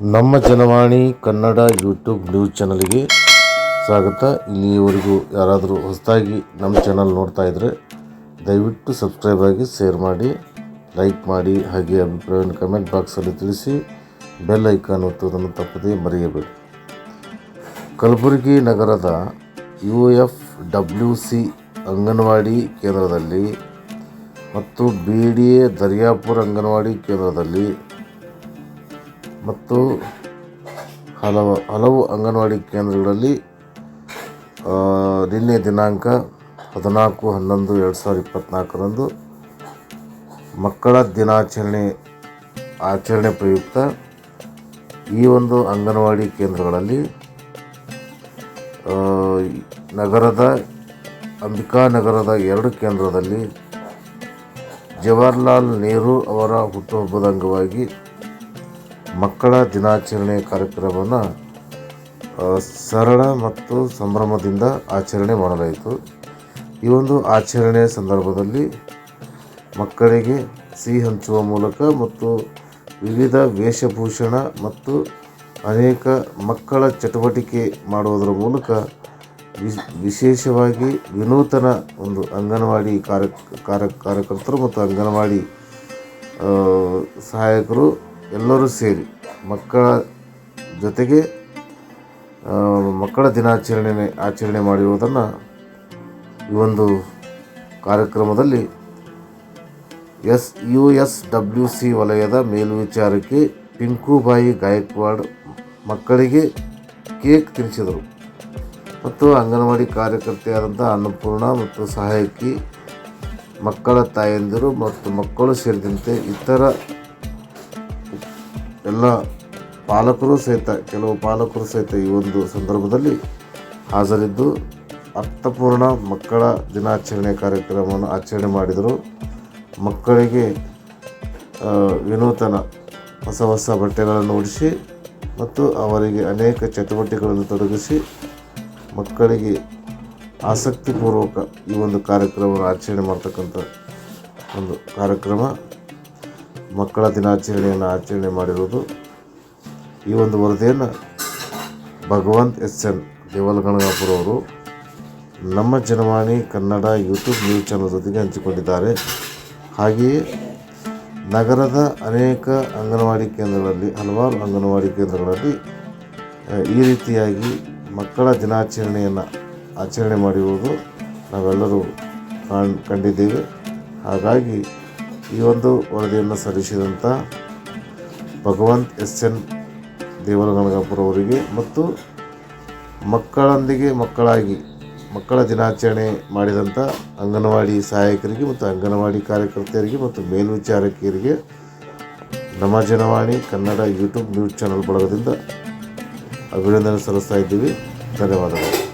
ನಮ್ಮ Janavani Kannada YouTube news ಚಾನಲ್ಗೆ ಸ್ವಾಗತ. ಇಲ್ಲಿಯವರೆಗೂ ಯಾರಾದರೂ ಹೊಸದಾಗಿ ನಮ್ಮ ಚಾನಲ್ ನೋಡ್ತಾ ಇದ್ದರೆ ದಯವಿಟ್ಟು ಸಬ್ಸ್ಕ್ರೈಬ್ ಆಗಿ, ಶೇರ್ ಮಾಡಿ, ಲೈಕ್ ಮಾಡಿ, ಹಾಗೆ ಅಭಿಪ್ರಾಯವನ್ನು ಕಮೆಂಟ್ ಬಾಕ್ಸಲ್ಲಿ ತಿಳಿಸಿ, ಬೆಲ್ ಐಕಾನ್ ಒತ್ತುವುದನ್ನು ತಪ್ಪದೇ ಮರೆಯಬೇಡಿ. ಕಲಬುರಗಿ ನಗರದ U F W C anganwadi ಕೇಂದ್ರದಲ್ಲಿ ಮತ್ತು B D A Daryapura anganwadi ಕೇಂದ್ರದಲ್ಲಿ ಮತ್ತು ಹಲವು ಹಲವು ಅಂಗನವಾಡಿ ಕೇಂದ್ರಗಳಲ್ಲಿ ನಿನ್ನೆ ದಿನಾಂಕ ಹದಿನಾಲ್ಕು ಹನ್ನೊಂದು ಎರಡು ಸಾವಿರದ ಇಪ್ಪತ್ತ್ನಾಲ್ಕರಂದು ಮಕ್ಕಳ ದಿನಾಚರಣೆ ಆಚರಣೆ ಪ್ರಯುಕ್ತ ಈ ಒಂದು ಅಂಗನವಾಡಿ ಕೇಂದ್ರಗಳಲ್ಲಿ ನಗರದ, ಅಂಬಿಕಾ ನಗರದ ಎರಡು ಕೇಂದ್ರದಲ್ಲಿ ಜವಾಹರ್ಲಾಲ್ ನೆಹರು ಅವರ ಹುಟ್ಟುಹಬ್ಬದ ಅಂಗವಾಗಿ ಮಕ್ಕಳ ದಿನಾಚರಣೆ ಕಾರ್ಯಕ್ರಮವನ್ನು ಸರಳ ಮತ್ತು ಸಂಭ್ರಮದಿಂದ ಆಚರಣೆ ಮಾಡಲಾಯಿತು. ಈ ಒಂದು ಆಚರಣೆಯ ಸಂದರ್ಭದಲ್ಲಿ ಮಕ್ಕಳಿಗೆ ಸಿಹಿ ಹಂಚುವ ಮೂಲಕ ಮತ್ತು ವಿವಿಧ ವೇಷಭೂಷಣ ಮತ್ತು ಅನೇಕ ಮಕ್ಕಳ ಚಟುವಟಿಕೆ ಮಾಡುವುದರ ಮೂಲಕ ವಿಶೇಷವಾಗಿ ವಿನೂತನ ಒಂದು ಅಂಗನವಾಡಿ ಕಾರ್ಯ ಕಾರ್ಯ, ಕಾರ್ಯಕರ್ತರು ಮತ್ತು ಅಂಗನವಾಡಿ ಸಹಾಯಕರು ಎಲ್ಲರೂ ಸೇರಿ ಮಕ್ಕಳ ಜೊತೆಗೆ ಮಕ್ಕಳ ದಿನಾಚರಣೆ ಆಚರಣೆ ಮಾಡಿರುವುದನ್ನು ಈ ಒಂದು ಕಾರ್ಯಕ್ರಮದಲ್ಲಿ S U S W C ವಲಯದ ಮೇಲ್ವಿಚಾರಕಿ ಪಿಂಕುಬಾಯಿ ಗಾಯಕ್ವಾಡ್ ಮಕ್ಕಳಿಗೆ ಕೇಕ್ ತಿನ್ನಿಸಿದರು ಮತ್ತು ಅಂಗನವಾಡಿ ಕಾರ್ಯಕರ್ತೆಯಾದಂಥ ಅನ್ನಪೂರ್ಣ ಮತ್ತು ಸಹಾಯಕಿ ಮಕ್ಕಳ ತಾಯಂದಿರು ಮತ್ತು ಮಕ್ಕಳು ಸೇರಿದಂತೆ ಇತರ ಎಲ್ಲ ಪಾಲಕರು ಸಹಿತ, ಕೆಲವು ಪಾಲಕರು ಸಹಿತ ಈ ಒಂದು ಸಂದರ್ಭದಲ್ಲಿ ಹಾಜರಿದ್ದು ಅರ್ಥಪೂರ್ಣ ಮಕ್ಕಳ ದಿನಾಚರಣೆ ಕಾರ್ಯಕ್ರಮವನ್ನು ಆಚರಣೆ ಮಾಡಿದರು. ಮಕ್ಕಳಿಗೆ ವಿನೂತನ ಹೊಸ ಹೊಸ ಬಟ್ಟೆಗಳನ್ನು ಉಡಿಸಿ ಮತ್ತು ಅವರಿಗೆ ಅನೇಕ ಚಟುವಟಿಕೆಗಳನ್ನು ತೊಡಗಿಸಿ ಮಕ್ಕಳಿಗೆ ಆಸಕ್ತಿಪೂರ್ವಕ ಈ ಒಂದು ಕಾರ್ಯಕ್ರಮವನ್ನು ಆಚರಣೆ ಮಾಡ್ತಕ್ಕಂಥ ಒಂದು ಕಾರ್ಯಕ್ರಮ. ಮಕ್ಕಳ ದಿನಾಚರಣೆಯನ್ನು ಆಚರಣೆ ಮಾಡಿರುವುದು ಈ ಒಂದು ವರದಿಯನ್ನು ಭಗವಂತ್ ಎಸ್ ಎನ್ ದೇವಲಗಣಗಾಪುರ ಅವರು ನಮ್ಮ Janavani Kannada YouTube news channel ಜೊತೆಗೆ ಹಂಚಿಕೊಂಡಿದ್ದಾರೆ. ಹಾಗೆಯೇ ನಗರದ ಅನೇಕ ಅಂಗನವಾಡಿ ಕೇಂದ್ರಗಳಲ್ಲಿ, ಹಲವಾರು ಅಂಗನವಾಡಿ ಕೇಂದ್ರಗಳಲ್ಲಿ ಈ ರೀತಿಯಾಗಿ ಮಕ್ಕಳ ದಿನಾಚರಣೆಯನ್ನು ಆಚರಣೆ ಮಾಡಿರುವುದು ನಾವೆಲ್ಲರೂ ಕಾಣ್, ಕಂಡಿದ್ದೇವೆ. ಹಾಗಾಗಿ ಈ ಒಂದು ವರದಿಯನ್ನು ಸಲ್ಲಿಸಿದಂಥ ಭಗವಂತ್ ಎಸ್ ಎನ್ ದೇವರಗಣಗಾಪುರ ಅವರಿಗೆ ಮತ್ತು ಮಕ್ಕಳೊಂದಿಗೆ ಮಕ್ಕಳಾಗಿ ಮಕ್ಕಳ ದಿನಾಚರಣೆ ಮಾಡಿದಂಥ ಅಂಗನವಾಡಿ ಸಹಾಯಕರಿಗೆ ಮತ್ತು ಅಂಗನವಾಡಿ ಕಾರ್ಯಕರ್ತೆಯರಿಗೆ ಮತ್ತು ಮೇಲ್ವಿಚಾರಕಿಯರಿಗೆ ನಮ್ಮ Janavani Kannada YouTube news channel ಬಳಗದಿಂದ ಅಭಿನಂದನೆ ಸಲ್ಲಿಸ್ತಾ ಇದ್ದೀವಿ. ಧನ್ಯವಾದಗಳು.